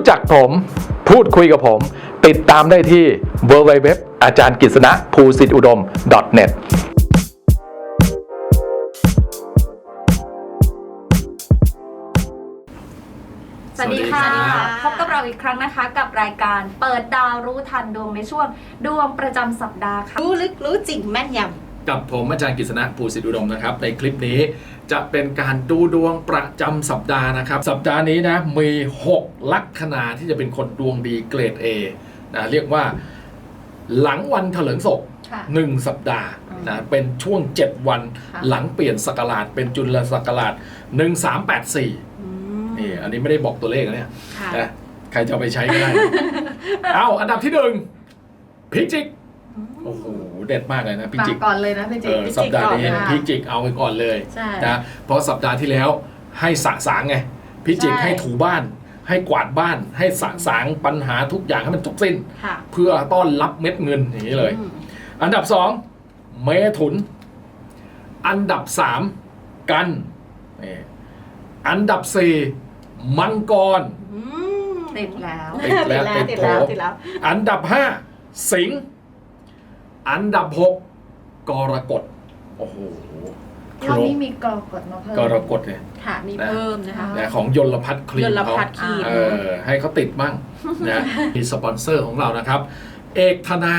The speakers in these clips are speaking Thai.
รู้จักผม พูดคุยกับผม ติดตามได้ที่ www อาจารย์กฤษณะภูสิทธิอุดม .net สวัสดีค่ะสวัสดีครับพบกับเราอีกครั้งนะคะ กับรายการเปิดดาวรู้ทันดวงในช่วง ดวงประจำสัปดาห์ค่ะ รู้ลึกรู้จริงแม่นย กับผมอาจารย์กฤษณะภูสิทธิอุดมนะครับ ในคลิปนี้จะเป็นการดูดวงประจำสัปดาห์นะครับ สัปดาห์นี้นะมี 6 ลัคนาที่จะเป็นคนดวงดีเกรด A นะเรียกว่าหลังวันเถลิงศพค่ะ1สัปดาห์นะเป็นช่วง 7 วันค่ะหลังเปลี่ยนศักราชเป็นจุลศักราช 1384ำอืมนี่อันนี้ไม่ได้บอกตัวเลขนะเนี่ยค่ะนะใครจะเอาไปใช้ก็ได้ เอาอันดับที่หนึ่งพิจิก โอ้โหเด็ดมากเลยนะพิมาจิกก่อนเลยนะพี่เอจิ๊อสัปดาห์นี้ก่อนนะพิจิกเอาไปก่อนเลยใช่ นะเพราะสัปดาห์ที่แล้วให้สะสางไงพิจิกใช่ ให้ถูบ้าน ให้กวาดบ้าน ให้สะสางปัญหาทุกอย่างให้มันจบสิ้น ค่ะเพื่อต้อนรับเม็ดเงินอย่างนี้เลย อืมอันดับสองเมถุน อันดับสามกันนี่อันดับสี่มังกร อืมติดแล้ว ติดแล้วติติดดแล้วโผติดแล้ว อันดับห้าสิงห์ อันดับหกกรกฎโอ้โหครอบรบนี้มีกรกฎมาเพิ่มกรกฎเนี่ยค่ะมีเพิ่มนะคะอ่านะของยลพัฒน์ครียมลเขาพัฒน์ครีมเออให้เขาติดบ้างนะมีสปอนเซอร์ของเรานะครับ เอกธนา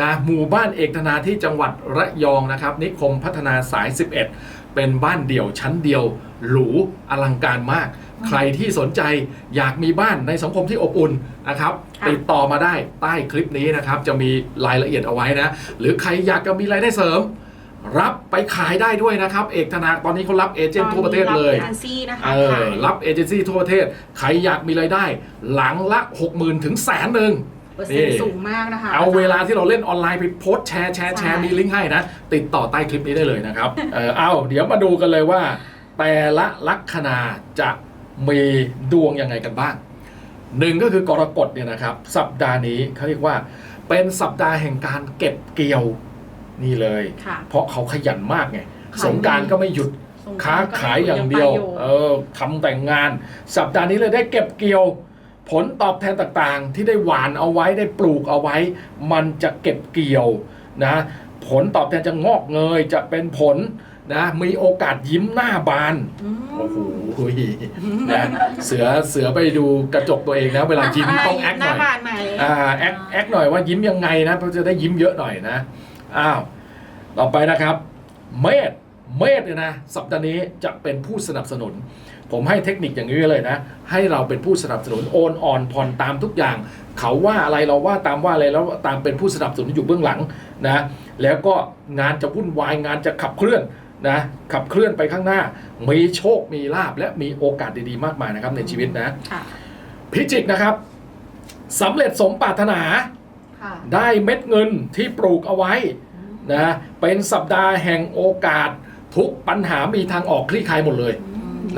นะหมู่บ้านเอกธนาที่จังหวัดระยองนะครับ นิคมพัฒนาสาย 11 เป็นบ้านเดี่ยวชั้นเดียว หรูอลังการมาก ใครที่สนใจอยากมีบ้านในสังคมที่อบอุ่นนะครับค่ะติดต่อมาได้ใต้คลิปนี้นะครับ จะมีรายละเอียดเอาไว้นะ หรือใครอยากจะมีรายได้เสริม รับไปขายได้ด้วยนะครับ เอกธนาตอนนี้เขารับเอเจนต์ทั่วประเทศเลยตอนนี้รับเอเจนซี่นะคะเออขายรับเอเจนซี่ทั่วประเทศ ใครอยากมีรายได้ หลังละ 60,000 ถึงแสนหนึ่ง เปอร์เซ็นต์สูงมากนะคะเอาเวลาที่เราเล่นออนไลน์ไปโพสต์แชร์แชร์แชร์ใช่มีลิงก์ให้นะ ติดต่อใต้คลิปนี้ได้เลยนะครับ เออเอาเดี๋ยวมาดูกันเลยว่า แต่ละลัคนาจะมีดวงยังไงกันบ้างหนึ่งก็คือกรกฎเนี่ยนะครับ สัปดาห์นี้เขาเรียกว่า เป็นสัปดาห์แห่งการเก็บเกี่ยวนี่เลย ค่ะ เพราะเขาขยันมากไงขาย สงกรารก็ไม่หยุด สงกรค้านต์ก็ขายอย่างเดียว ไปอ เออทำแต่งงาน สัปดาห์นี้เลยได้เก็บเกี่ยว ผลตอบแทนต่างๆ ที่ได้หวานเอาไว้ได้ปลูกเอาไว้ มันจะเก็บเกี่ยวนะผลตอบแทนจะงอกเงยจะเป็นผลนะมีโอกาสยิ้มหน้าบานอืมโอ้โหนะเสือเสือไปดูกระจกตัวเองนะเวลายิ้มต้องแอคหหน้าน่อยบานใหม่อ่าแอคแอคหน่อยว่ายิ้มยังไงนะเพราะจะได้ยิ้มเยอะหน่อยนะอ้าวต่อไปนะครับ เมษเมษเนี่ยนะสัปดาห์นี้จะเป็นผู้สนับสนุน ผมให้เทคนิคอย่างนี้เลยนะ ให้เราเป็นผู้สนับสนุนโอนอ่อนผ่อนตามทุกอย่าง เขาว่าอะไรเราว่าตามว่าอะไรแล้วตามเป็นผู้สนับสนุนอยู่เบื้องหลังนะแล้วก็งานจะวุ่นวายงานจะขับเคลื่อนนะขับเคลื่อนไปข้างหน้า มีโชคมีลาบและมีโอกาสดีๆมากมายนะครับในชีวิตนะค่ะพิจิกนะครับสำเร็จสมปรารถนา ค่ะได้เม็ดเงินที่ปลูกเอาไว้นะเป็นสัปดาห์แห่งโอกาส ทุกปัญหามีทางออกคลี่คลายหมดเลย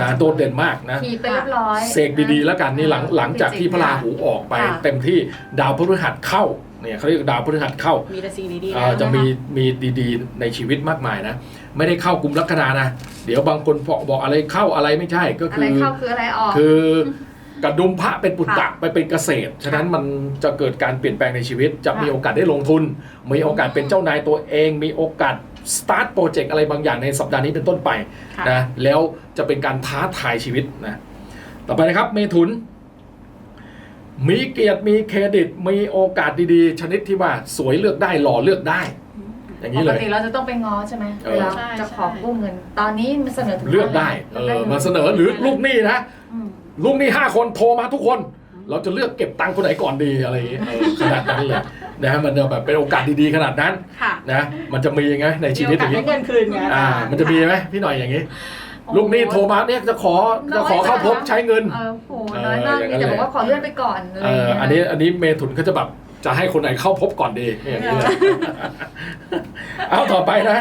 นะโดดเด่นมากนะขี่ไปเรียบร้อยเสกดีๆ แล้วกันนี่หลังหลังจากที่พระราหูออกไป ค่ะ เต็มที่ดาวพฤหัสเข้าเนี่ยเขาเรียกดาวพฤหัสเข้ามีแต่สิ่งดีๆเอ่แล้อวจะนคมีมีดีๆ ในชีวิตมากมายนะ ไม่ได้เข้ากลุ่มลัคนานะ เดี๋ยวบางคนบอกบอกอะไรเข้าอะไรไม่ใช่ก็อะคืไรอ เข้าคืออะไรออก คือกระดุมพระเป็นปุตตะไปเป็นเกษตร ฉะนั้นมันจะเกิดการเปลี่ยนแปลงในชีวิต จะมีโอกาสได้ลงทุน มีโอกาสเป็นเจ้านายตัวเอง มีโอกาส สตาร์ทโปรเจกต์อะไรบางอย่างในสัปดาห์นี้เป็นต้นไปค่ะนะแล้วจะเป็นการท้าทายชีวิตนะต่อไปนะครับเมถุน มีเกียรติมีเครดิต มีโอกาสดีๆ ชนิดที่ว่าสวยเลือกได้หล่อเลือกได้ อย่างปนี้กเลยติเราจะต้องไปง้อใช่ไหมเออเวลาใช่จะขอใช่กู้เงิน ตอนนี้มันเสนอถึงเลือกได้เออมาเสนอหรือลูกหนี้นะอืมลูกหนี้ห้าคนโทรมาทุกคน เราจะเลือกเก็บตังค์คนไหนก่อนดีอะไรอย่างเงี้ยเออขนาดนั้นเลย นะมันจะแบบเป็นโอกาสดีๆขนาดนั้นค่ะนะมันจะมียังไงในชีวิตอย่างมีนี้โอกาสได้เงินคืนไงอ่า มันจะมีไหมพี่หน่อยอย่างนี้ ลูกหนี้โทรมาเนี่ยจะขอจะขอเข้าพบใช้เงินเออโหน้อยมากเอออย่างนั้มีนแต่เลยบอกว่าขอเลื่อนไปก่อนอะไรเออย่างอเงี้ยอันนี้อันนี้เมถุนเขาจะแบบจะให้คนไหนเข้าพบก่อนดีอย่างนี้เลยเอาต่อไปนะ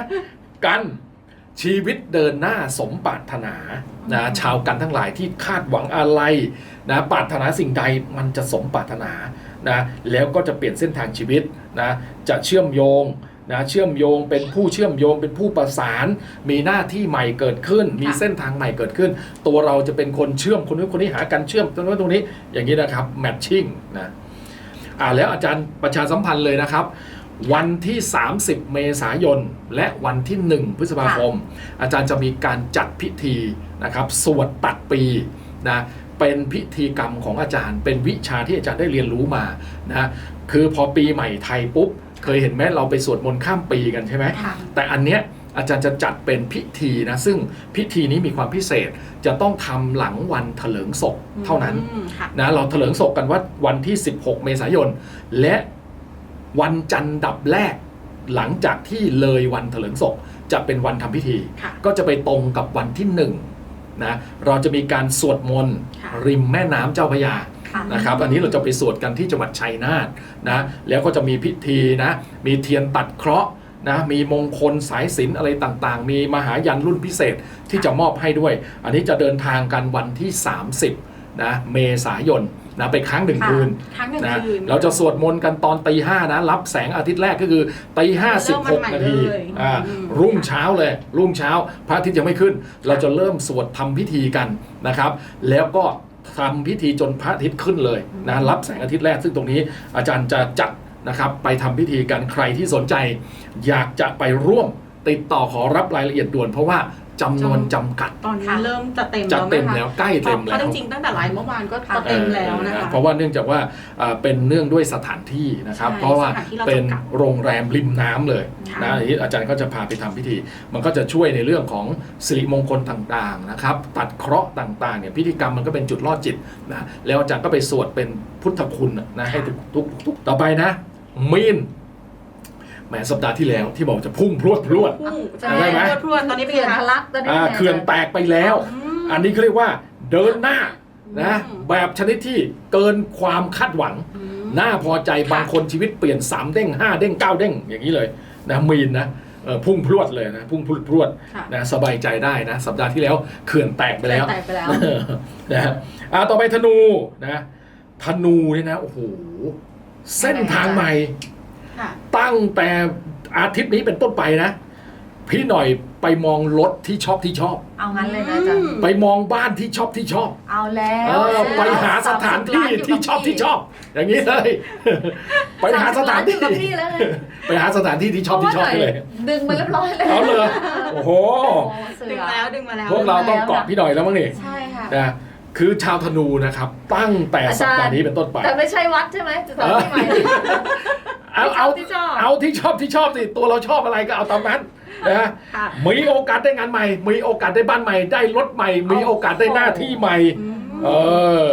กันชีวิตเดินหน้าสมปรารถนานะชาวกันทั้งหลายที่คาดหวังอะไรนะปรารถนาสิ่งใดมันจะสมปรารถนา นะแล้วก็จะเปลี่ยนเส้นทางชีวิตนะจะเชื่อมโยงนะเชื่อมโยงเป็นผู้เชื่อมโยงเป็นผู้ประสาน มีหน้าที่ใหม่เกิดขึ้น มีเส้นทางใหม่เกิดขึ้น ตัวเราจะเป็นคนเชื่อมคนนู้นคนนี้หากันเชื่อมตรงนู้นตรงนี้อย่างนี้นะครับแมทชิ่งนะอ่าแล้วอาจารย์ประชาสัมพันธ์เลยนะครับ วันที่ 30 เมษายน และวันที่ 1 พฤษภาคม อาจารย์จะมีการจัดพิธีนะครับสวดตัดปีนะ เป็นพิธีกรรมของอาจารย์ เป็นวิชาที่อาจารย์ได้เรียนรู้มานะคือพอปีใหม่ไทยปุ๊บ เคยเห็นไหมเราไปสวดมนต์ข้ามปีกันใช่ไหมค่ะแต่อันเนี้ยอาจารย์จะจัดเป็นพิธีนะซึ่งพิธีนี้มีความพิเศษจะต้องทำหลังวันเถลิงศพเท่านั้นอืมค่ะนะเราเถลิงศพกันว่าวันที่ 16 เมษายน และวันจันทร์ดับแรก หลังจากที่เลยวันเถลิงศพจะเป็นวันทำพิธีค่ะก็จะไปตรงกับวันที่หนึ่ง นะเราจะมีการสวดมนต์ค่ะ ริมแม่น้ำเจ้าพระยาค่ะ นะครับอันนี้เราจะไปสวดกันที่จังหวัดชัยนาทนะแล้วก็จะมีพิธีนะมีเทียนตัดเคราะห์นะมีมงคลสายสิญจนอะไรต่างๆ มีมหายันรุ่นพิเศษที่จะมอบให้ด้วย อันนี้จะเดินทางกันวันที่ 30 นะเมษายนนะไปค้างหนึ่งค่ะคืนครั้งหนึ่งนะคืนเราจะสวดมนต์กันตอนตีห้านะรับแสงอาทิตย์แรกก็คือตีห้าสิบหกเริ่มวันใหม่นาทีเลยอ่าอืมรุ่งเช้าเลย รุ่งเช้าพระอาทิตย์ยังไม่ขึ้น เราจะเริ่มสวดทำพิธีกันนะครับ แล้วก็ทำพิธีจนพระอาทิตย์ขึ้นเลยนะรับแสงอาทิตย์แรก ซึ่งตรงนี้อาจารย์จะจัดนะครับไปทำพิธีกันใครที่สนใจ อยากจะไปร่วมติดต่อขอรับรายละเอียดด่วนเพราะว่า จำนวนจำกัดตอนนี้ค่ะเริ่มจะเต็มจะแล้วเต็มไหคะแล้วใกล้เต็มเพแล้วราะจริงๆตั้งแต่ไลฟ์เมื่อวานก็ค่ะจะเต็มแล้วนะเออคะ เพราะว่าเนื่องจากว่าอ่าเป็นเนื่องด้วยสถานที่นะครับ ใช่เพราะว่าสถานที่เราเป็นจำกัดโรงแรมริมน้ำเลยค่ะนะอันนี้อาจารย์ก็จะพาไปทำพิธี มันก็จะช่วยในเรื่องของสิริมงคลต่างๆนะครับ ตัดเคราะห์ต่างๆเนี่ยพิธีกรรมมันก็เป็นจุดรอดจิตนะแล้วอาจารย์ก็ไปสวดเป็นพุทธคุณนะให้ทุกทุกทุกต่อไปนะมีน แหมสัปดาห์ที่แล้วที่บอกจะพุ่งพรวดพรวด พุ่งใช่จะได้ไหม พรวดๆตอนนี้เป็นเขื่อนไงทะคะ ลักตอนนี้อ่าเขื่อนแตกไปแล้วมอันนี้เขาเรียกว่าเดินหน้านะอืม แบบชนิดที่เกินความคาดหวัง อืม น่าพอใจค่ะบางคนชีวิตเปลี่ยน 3 เด้ง 5 เด้ง 9 เด้งอย่างนี้เลยนะมีนนะเออพุ่งพรวดเลยนะพุ่งพรวดพรวดค่ะ นะสบายใจได้นะ สัปดาห์ที่แล้วเขื่อนแตกไปแล้ว แตกไปแล้วนะฮะอ่าต่อไปธนูนะธนูเนี่ยนะโอ้โหเส้นทางใหม่ค่ะ ตั้งแต่อาทิตย์นี้เป็นต้นไปนะ พี่หน่อยไปมองรถที่ชอบที่ชอบ เอางั้นเลยนะอาจารย์อืมไปมองบ้านที่ชอบที่ชอบ เอาแล้วเออไปหาสถานที่ที่ชอบที่ชอบ อย่างนี้เลย ไปหาสถานที่อยู่กับพี่แล้วเลยไปหาสถานที่ที่ชอบที่ชอบไปเลย ดึงมาเรียบร้อยเลยเอาเลยโอ้โหโอ้เสืดึงอมาแล้วดึงมาแล้วพวกเราต้องเกาะพี่หน่อยแล้วมั้งนี่ใช่ค่ะนะ คือชาวธนูนะครับตั้งแต่สัปดาห์นี้เป็นต้นไป แต่ไม่ใช่วัดใช่ไหมสถานที่ใหม่เอาเอาที่ชอบเอาที่ชอบที่ชอบสิตัวเราชอบอะไรก็เอาตามนั้นนะค่ะมีโอกาสได้งานใหม่ มีโอกาสได้บ้านใหม่ ได้รถใหม่ มีโอกาสได้หน้าที่ใหม่อืมเออ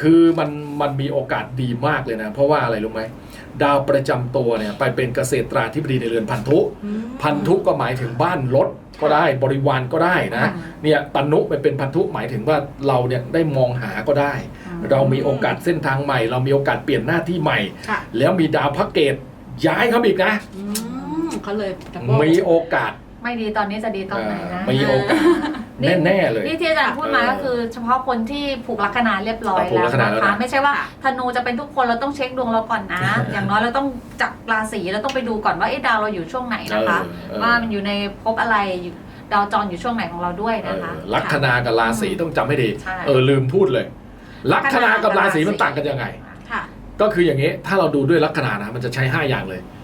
คือมันมันมีโอกาสดีมากเลยนะ เพราะว่าอะไรรู้ไหม ดาวประจำตัวเนี่ยไปเป็นเกษตราธิบดีในเรือนพันธุอืมพันธุก็หมายถึงบ้านรถก็ได้บริวารก็ได้นะค่ะเนี่ยตนุไปเป็นพันธุหมายถึงว่าเราเนี่ยได้มองหาก็ได้ เรามีโอกาสเส้นทางใหม่ เรามีโอกาสเปลี่ยนหน้าที่ใหม่ค่ะแล้วมีดาวพระเกตย้ายเข้ามาอีกนะอืมเขาเลยดับมีโอกาสไม่ดีตอนนี้จะดีตอนไหนนะมีโอกาส แน่ๆเลย นี่ที่อาจารย์พูดมาเออก็คือเฉพาะคนที่ผูกลัคนาเรียบร้อยผูกแล้วลัคนานะแล้วคะนะไม่ใช่ว่าธนูจะเป็นทุกคนเราต้องเช็คดวงเราก่อนนะ อย่างน้อยเราต้องจับราศีเราต้องไปดูก่อนว่าเอ๊ะดาวเราอยู่ช่วงไหนนะคะเออเออว่ามันอยู่ในภพอะไรอยู่ดาวจรอยู่ช่วงไหนของเราด้วยเอนะคะอลัคนากับราศีต้องจำให้ดีใช่เออลืมพูดเลย ลัคนากับราศีมันต่างกันยังไงค่ะก็คืออย่างนี้ถ้าเราดูด้วยลัคนานะมันจะใช้ 5 อย่างเลยค่ะ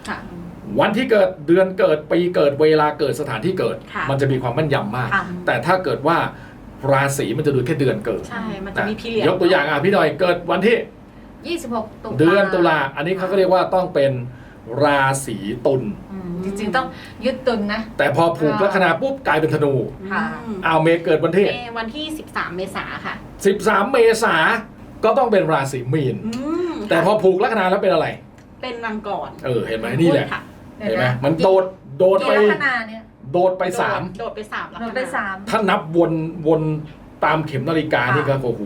วันที่เกิดเดือนเกิดปีเกิดเวลาเกิดสถานที่เกิด ค่ะมันจะมีความแม่นยำมาก ค่ะ แต่ถ้าเกิดว่าราศีมันจะดูแค่เดือนเกิดใช่ มันจะนะมีพีเรียดยกตัวอย่างอะพี่หน่อยเกิดวันที่26 ตุลาเดือนตุลาอันนี้เขาก็เรียกว่าต้องเป็นราศีตุลอืมจริงๆต้องยึดตุนนะ แต่พอผูกลัคนาปุ๊บกลายเป็นธนูค่ะ อืม เอาเมย์เกิดวันที่เมวันที่ 13 เมษาค่ะ 13 เมษาก็ต้องเป็นราศีมีน อืมแต่พอผูกลัคนาแล้วเป็นอะไร เป็นมังกรเออเห็นไหมนี่แหละ ค่ะ เห็นไหมมันโดดโดดกี่ไป ลัคนาเนี่ยโดดไปสามโดดไปสามลัคเรานาไปสามถ้านับวนวนตามเข็มนาฬิกาค่ะนี่ก็โอ้โห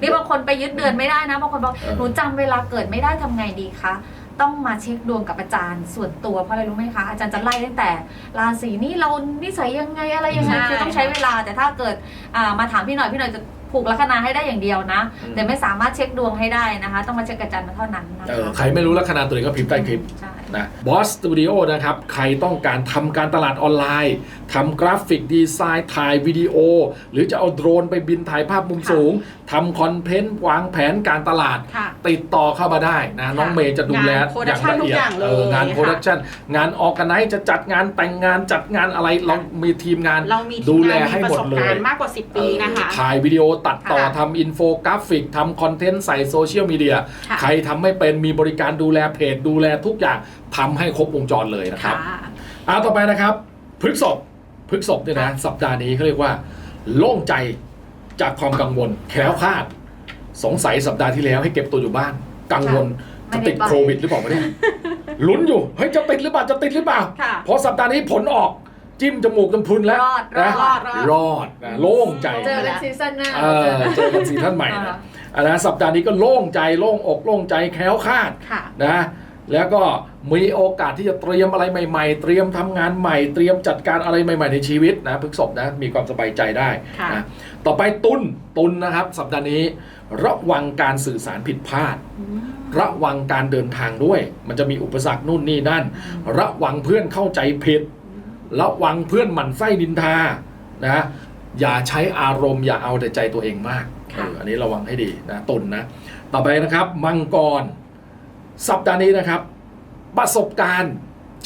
นี่บางคนไปยึดเดือนไม่ได้นะบางคนบอกเออ หนูจำเวลาเกิดไม่ได้ทำไงดีคะต้องมาเช็คดวงกับอาจารย์ส่วนตัวเพราะอะไรรู้ไหมคะอาจารย์จะไล่ตั้งแต่ราศีนี่เรานิสัยยังไงอะไรยังไงใช่ คือต้องใช้เวลาแต่ถ้าเกิดอ่ามาถามพี่หน่อยพี่หน่อยจะผูกลัคนาให้ได้อย่างเดียวนะ อืม แต่ไม่สามารถเช็คดวงให้ได้นะคะ ต้องมาเช็คกับอาจารย์เท่านั้นนะเอคะอใครไม่รู้ลัคนาตัวเองก็พิมพ์ใต้คลิป ใช่ นะบอสสตูดิโอนะครับ ใครต้องการทำการตลาดออนไลน์ทำกราฟิกดีไซน์ถ่ายวิดีโอ หรือจะเอาโดรนไปบินถ่ายภาพมุมสูงทำคอนเทนต์วางแผนการตลาดค่ะติดต่อเข้ามาได้นะ น้องเมย์จะดูแลงาน production ละเอียดทุกอย่างเลยเอองานค่ะโปรดักชันงานออกกันไนจะจัดงานแต่งงานจัดงานอะไรเรามีทีมงานเรามีทีดูมแลงานให้มีปหมระดสบเลการยณ์มากกว่า 10 ปีนะคะถ่ายวิดีโอตัดต่อค่ะทำอินโฟกราฟิกทำคอนเทนต์ใส่โซเชียลมีเดียค่ะใครทำไม่เป็นมีบริการดูแลเพจดูแลทุกอย่าง ทำให้ครบวงจรเลยนะครับค่ะอ่าต่อไปนะครับพฤกษบพฤกษบเนี่ยนะสัปดาห์นี้เขาเรียกว่า โล่งใจจากความกังวลแคล้วคลาด สงสัยสัปดาห์ที่แล้วให้เก็บตัวอยู่บ้าน กังวลไม่จะได้ติดไปโควิดหรือเปล่าวะเนี่ยลุ้นอยู่เฮ้ยจะติดหรือเปล่าจะติดหรือเปล่าค่ะพอสัปดาห์นี้ผลออกจิ้มจมูกจมพรุนแล้วรอดรนะอดรอดรอดนะโล่งใจเจอกันซีซั่นหน้าเออเจอกันซีซั่นใหม่อ่านะอันนะสัปดาห์นี้ก็โล่งใจโล่งอกโล่งใจแคล้วคลาดค่ะนะ แล้วก็มีโอกาสที่จะเตรียมอะไรใหม่ ๆ เตรียมทำงานใหม่ เตรียมจัดการอะไรใหม่ ๆ ในชีวิตนะพฤกษบนะ มีความสบายใจได้ค่ะนะต่อไปตุนตุนนะครับ สัปดาห์นี้ ระวังการสื่อสารผิดพลาดอืมระวังการเดินทางด้วย มันจะมีอุปสรรคนู่นนี่นั่น ระวังเพื่อนเข้าใจผิด ระวังเพื่อนหมั่นไส้นินทานะอย่าใช้อารมณ์อย่าเอาแต่ใจตัวเองมากค่ะเอออันนี้ระวังให้ดีนะตุนนะ ต่อไปนะครับมังกร สัปดาห์นี้นะครับ ประสบการณ์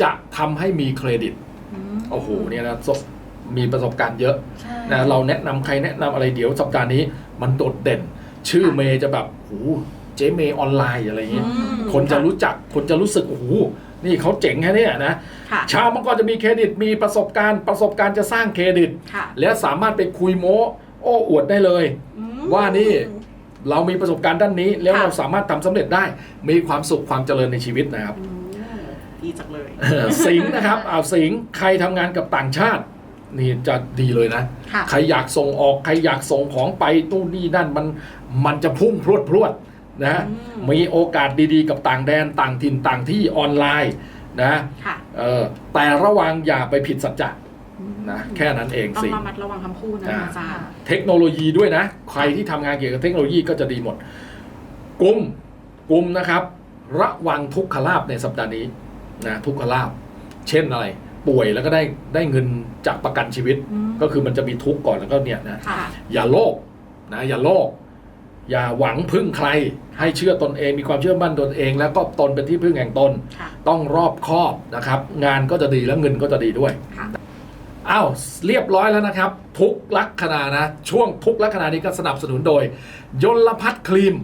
จะทำให้มีเครดิตอืมโอ้โหเนี่ยนะมีประสบการณ์เยอะใช่นะเราแนะนำใครแนะนำอะไรเดี๋ยวสัปดาห์นี้มันโดดเด่น ชื่อเมย์จะแบบโอ้โหเจ๊เมย์ออนไลน์อะไรอย่างเงี้ยอืมคนจะรู้จักคนจะรู้สึกโอ้โหนี่เขาเจ๋งแค่เนี้ยนะค่ะชาวมังกรจะมีเครดิตมีประสบการณ์ประสบการณ์จะสร้างเครดิตค่ะและสามารถไปคุยโม้โอ้อวดได้เลยอืมว่านี่ เรามีประสบการณ์ด้านนี้ แล้วค่ะ เราสามารถทำสำเร็จได้ มีความสุขความเจริญในชีวิตนะครับ อืมดีจังเลยสิงห์นะครับเอาสิงห์ใครทำงานกับต่างชาติ นี่จะดีเลยนะ ค่ะ ใครอยากส่งออก ใครอยากส่งของไปนู่นนี่นั่นมันมันจะพุ่งพรวดพรวดนะอืม มีโอกาสดีๆ กับต่างแดนต่างถิ่นต่างที่ออนไลน์นะค่ะ เออแต่ระวังอย่าไปผิดสัจจะ นะแค่นั้นเองต้องสิ ระมัดระวังคำพูดนะอ่า อาจารย์เทคโนโลยีด้วยนะ ใครที่ทำงานเกี่ยวกับเทคโนโลยีก็จะดีหมดกลุ่มกลุ่มนะครับ ระวังทุกขลาบในสัปดาห์นี้นะทุกขลาบ เช่นอะไร ป่วยแล้วก็ได้ได้เงินจากประกันชีวิต อืมก็คือมันจะมีทุกข์ก่อนแล้วก็เนี่ยนะ ค่ะอย่าโลภนะอย่าโลภอย่าหวังพึ่งใคร ให้เชื่อตนเองมีความเชื่อมั่นตนเอง แล้วก็ตนเป็นที่พึ่งแห่งตน ค่ะต้องรอบคอบนะครับ งานก็จะดีแล้วเงินก็จะดีด้วย ค่ะ อ้าวเรียบร้อยแล้วนะครับ ทุกลักษณะนะ ช่วงทุกลักษณะนี้ก็สนับสนุนโดย ยลพัฒน์ครีม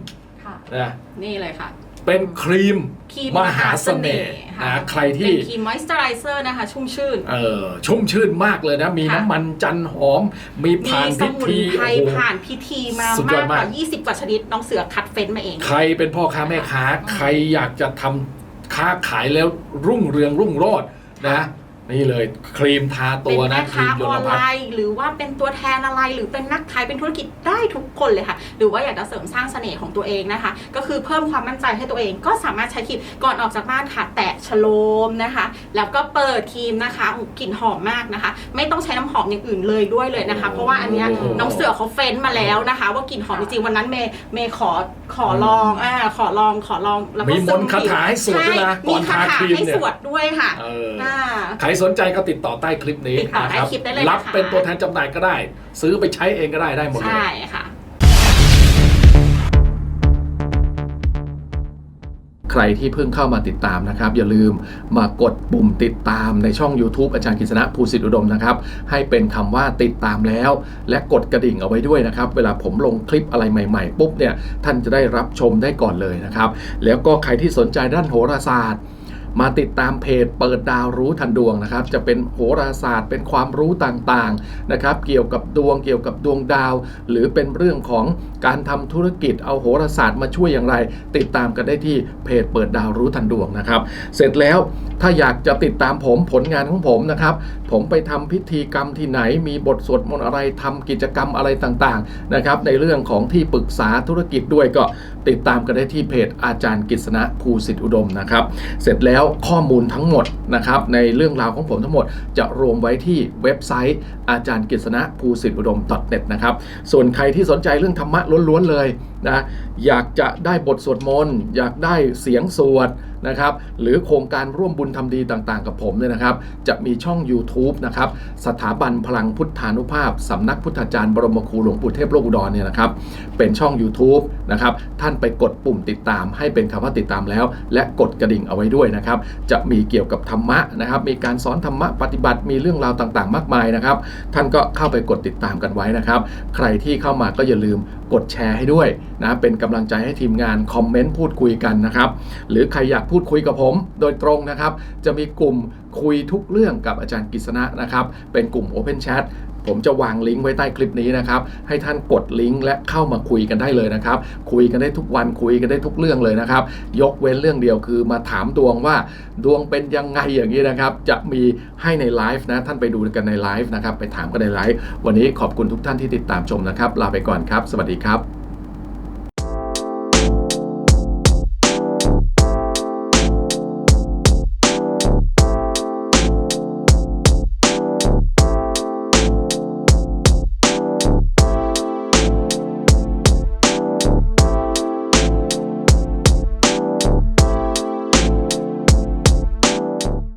ค่ะ นะนี่เลยค่ะ เป็นครีมครีมมหาเสน่ห์ค่ะ นะใครเป็ที่นครีมมอยส์เจอไรเซอร์นะคะ ชุ่มชื่น เออชุ่มชื่นมากเลยนะ มีค่ะ น้ำมันจันหอม มีมีผ่านสพิมุนธีไพรโอ้โห ผ่านพิธีมาสุดยอมาดกมาก กว่า 20 กว่าชนิด น้องเสือคัดเฟ้นมาเอง ใครเป็นพ่อค้าแม่ค้า ใครอยากจะทำค้าขายแล้วรุ่งเรืองรุ่งโรจน์นะ นี่เลยครีมทาตัเป็นวแม่นะครีค้ามยอลอนพัไลฒน์ น์หรือว่าเป็นตัวแทนอะไรหรือเป็นนักขายเป็นธุรกิจได้ทุกคนเลยค่ะ หรือว่าอยากจะเสริมสร้างเสน่ห์ของตัวเองนะคะ ก็คือเพิ่มความมั่นใจให้ตัวเองก็สามารถใช้ครีมก่อนออกจากบ้านค่ะ แตะชโลมนะคะ แล้วก็เปิดครีมนะคะโอ้โหกลิ่นหอมมากนะคะ ไม่ต้องใช้น้ำหอมอย่างอื่นเลยด้วยเลยนะคะ เพราะว่าอันเนี้ยโอ้โห น้องเสือเขาเฟ้นมาแล้วนะคะ ว่ากลิ่นหอมจริงๆวันนั้นเมย์เมย์ขอขอลองอ่าขอลองขอลองแล้วก็มีมนต์คาถาให้สวดด้วยนะใช่ก่อนมีคาทาถาครีมให้เนี่ย สวดด้วยค่ะเออ อ่า ใครสนใจก็ติดต่อใต้คลิปนี้ติดต่อนะใต้ครับคลิปได้เลยนะคะ รับเป็นตัวแทนจำหน่ายก็ได้ ซื้อไปใช้เองก็ได้ได้หมดเลย ใช่ค่ะ ใครที่เพิ่งเข้ามาติดตามนะครับ อย่าลืมมากดปุ่มติดตามในช่อง YouTube อาจารย์กฤษณะภูสิทธิอุดมนะครับ ให้เป็นคำว่าติดตามแล้ว และกดกระดิ่งเอาไว้ด้วยนะครับ เวลาผมลงคลิปอะไรใหม่ๆปุ๊บเนี่ยท่านจะได้รับชมได้ก่อนเลยนะครับ แล้วก็ใครที่สนใจด้านโหราศาสตร์ มาติดตามเพจเปิดดาวรู้ทันดวงนะครับ จะเป็นโหราศาสตร์ เป็นความรู้ต่างๆนะครับ เกี่ยวกับดวงเกี่ยวกับดวงดาว หรือเป็นเรื่องของการทำธุรกิจเอาโหราศาสตร์มาช่วยอย่างไร ติดตามกันได้ที่เพจเปิดดาวรู้ทันดวงนะครับ เสร็จแล้วถ้าอยากจะติดตามผมผลงานของผมนะครับ ผมไปทำพิธีกรรมที่ไหนมีบทสวดมนต์อะไรทำกิจกรรมอะไรต่างๆนะครับ ในเรื่องของที่ปรึกษาธุรกิจด้วยก็ติดตามกันได้ที่เพจอาจารย์กฤษณะภูสิทธิอุดมนะครับ เสร็จแล้วข้อมูลทั้งหมดนะครับในเรื่องราวของผมทั้งหมดจะรวมไว้ที่เว็บไซต์อาจารย์กฤษณะภูสิทธิอุดม .net นะครับส่วนใครที่สนใจเรื่องธรรมะล้วนๆเลยนะอยากจะได้บทสวดมนต์อยากได้เสียงสวดนะครับหรือโครงการร่วมบุญทำดีต่างๆ กับผมเนี่ยนะครับ จะมีช่อง YouTube นะครับสถาบันพลังพุทธานุภาพสำนักพุทธาจารย์บรมครูหลวงปู่เทพโลกอุดรเนี่ยนะครับเป็นช่อง YouTube นะครับท่านไปกดปุ่มติดตาม ให้เป็นคำว่าติดตามแล้ว และกดกระดิ่งเอาไว้ด้วยนะครับจะมีเกี่ยวกับธรรมะนะครับมีการสอนธรรมะปฏิบัติมีเรื่องราวต่างๆ มากมายนะครับท่านก็เข้าไปกดติดตามกันไว้นะครับ ใครที่เข้ามาก็อย่าลืมกดแชร์ให้ด้วย นะเป็นกำลังใจให้ทีมงานคอมเมนต์พูดคุยกันนะครับหรือใครอยากพูดคุยกับผมโดยตรงนะครับ จะมีกลุ่มคุยทุกเรื่องกับอาจารย์กฤษณะนะครับ เป็นกลุ่ม Open Chat ผมจะวางลิงก์ไว้ใต้คลิปนี้นะครับ ให้ท่านกดลิงก์และเข้ามาคุยกันได้เลยนะครับ คุยกันได้ทุกวันคุยกันได้ทุกเรื่องเลยนะครับ ยกเว้นเรื่องเดียวคือมาถามดวงว่าดวงเป็นยังไงอย่างนี้นะครับ จะมีให้ในไลฟ์นะ ท่านไปดูกันในไลฟ์นะครับ ไปถามกันในไลฟ์วันนี้ขอบคุณทุกท่านที่ติดตามชมนะครับ ลาไปก่อนครับ สวัสดีครับ